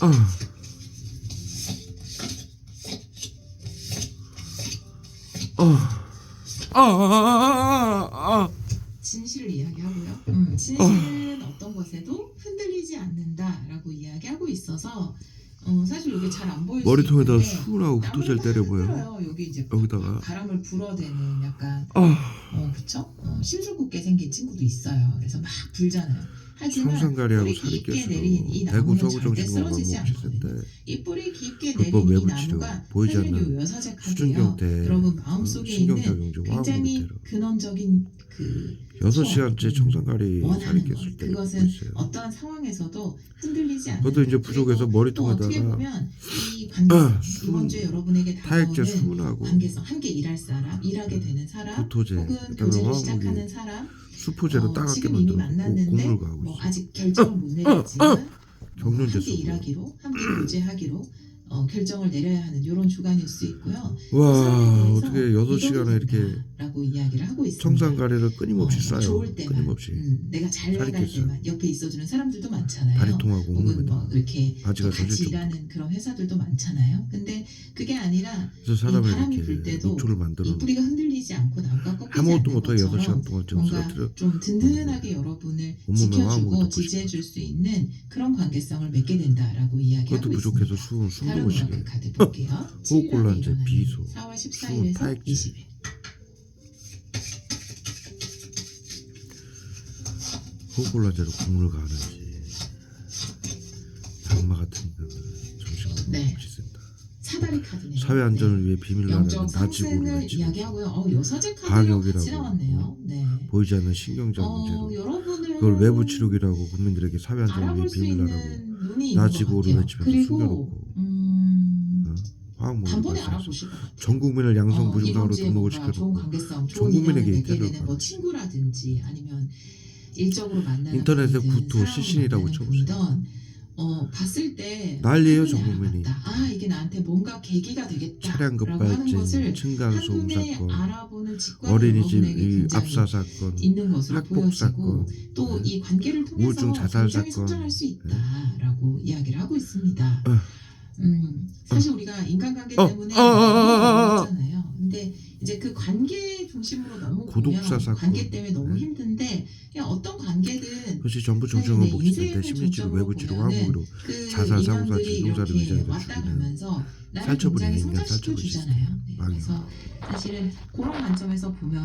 어. 어. 어. 어. 어. 진실을 이야기하고요. 음, 진실은 어 떤 것에도 흔들리지 않는다라고 이야기하고 있어서 어, 사실 이게 잘 안 보일 수 머리통에다 수은하고 흩어질 때려 보여. 흔들어요. 여기 이제 여기다가. 바람을 불어대는 약간 어. 어 그쵸? 어, 심술궂게 생긴 친구도 있어요. 그래서 막 불잖아요. 하지만 뿌리 살이 깊게 내린 이 대구 나무는 서구 절대 쓰러지지 않거든요. 이 뿌리 깊게 불법 내린 이 외부 치료, 나무가 보이지 않는 요 여사제카드요. 수준경 때 여러분 마음속에 있는 굉장히 근원적인 그 여섯 시간째 음, 청산가리 살이 원하는 것 꼈을 때 그것은 있어요. 어떠한 상황에서도 흔들리지 않는 그것도 이제 부족해서 그리고 또 어떻게 머리통에다가 보면 이 관계성 아, 이번 주에 여러분에게 다가오는 수은하고 관계성 함께 일할 사람 일하게 되는 사람 구토제 혹은 그다음에 교제를 시작하는 사람 수포제로 어, 따갑게 지금 이미 만들고 만났는데 고문을 가고 뭐 있어. 아직 결정을 못 내렸지만 경륜제 함께 쓰고. 일하기로 함께 교제하기로 어, 결정을 내려야 하는 이런 주간일 수 있고요. 와 어떻게 여섯 시간을 이렇게 라고 이야기를 하고 있습니다. 청산가리를 끊임없이 어, 쌓여 좋을 때만, 끊임없이 음, 내가 잘 나갈. 때만 옆에 있어주는 사람들도 많잖아요. 다리통하고 혹은 뭐 이렇게 바지가 또 같이. 일하는 그런 회사들도 많잖아요. 근데 그게 아니라 바람이 불 때도 이 뿌리가 흔들리지 않고 나무가 꺾이지 아무것도 못하게 여섯 것처럼 시간 동안 지금 뭔가 좀 든든하게 여러분을 지켜주고 지지해줄 수 있는 그런 관계성을 맺게 된다라고 이야기하고 그것도 부족해서 있습니다. 수은 숨도 다른 카드 볼게요. 호흡곤란제, 비소, 4월 수은, 14일에서 타액제. 20일. 호흡곤란제로 국물을 가는지 악마 같은 인간은 정신을 네. 못 쓴다 사다리 카드네요. 사회 안전을 위해 비밀로 하는 외치고 이야기하고요. 어, 카드랑 나왔네요. 네. 보이지 않는 신경장 어, 문제로 여러분은 그걸 외부 치료기라고 국민들에게 사회 안전을 위해 알아볼 수 비밀로라고 있는 눈이 있는 것 나치고를 같아요. 외치면서 숨겨놓고 음, 어? 화학물을 단번에 발사해서 알아보실 것 같아요. 전 국민을 양성 어, 무증상으로 주에 등록을 뭔가 좋은 시켜놓고 관계성, 전 좋은 인연을 국민에게 맺게 인테리어를 되는 뭐 친구라든지 아니면 일적으로 만나는 인터넷에 구토, 시신이라고 쳐보세요. 어 봤을 때 난리예요, 전 국민이. 알아봤다. 아 이게 나한테 뭔가 계기가 되겠다. 차량 급발진, 층간소음 한눈에 사건, 어린이집 압사 사건, 있는 것으로 학폭 사건, 또 네. 이 관계를 통해서 우울증 자살 사건. 수 있다라고 이야기를 하고 있습니다. 어. 음, 사실 우리가 인간관계 어, 때문에 어, 어, 어, 어, 어. 어잖아요. 근데 이제 그 관계 중심으로 너무 보면 사건. 관계 때문에 너무 네. 힘든데 그냥 어떤 관계든 그것이 전부 복지 텐데 인생을 심리치료, 외부치료, 화학무기로 그 자살, 사고사, 진동사를 의지하는 살처분이 인간 성장시켜 살처분 주잖아요. 네. 그래서 사실은 그런 관점에서 보면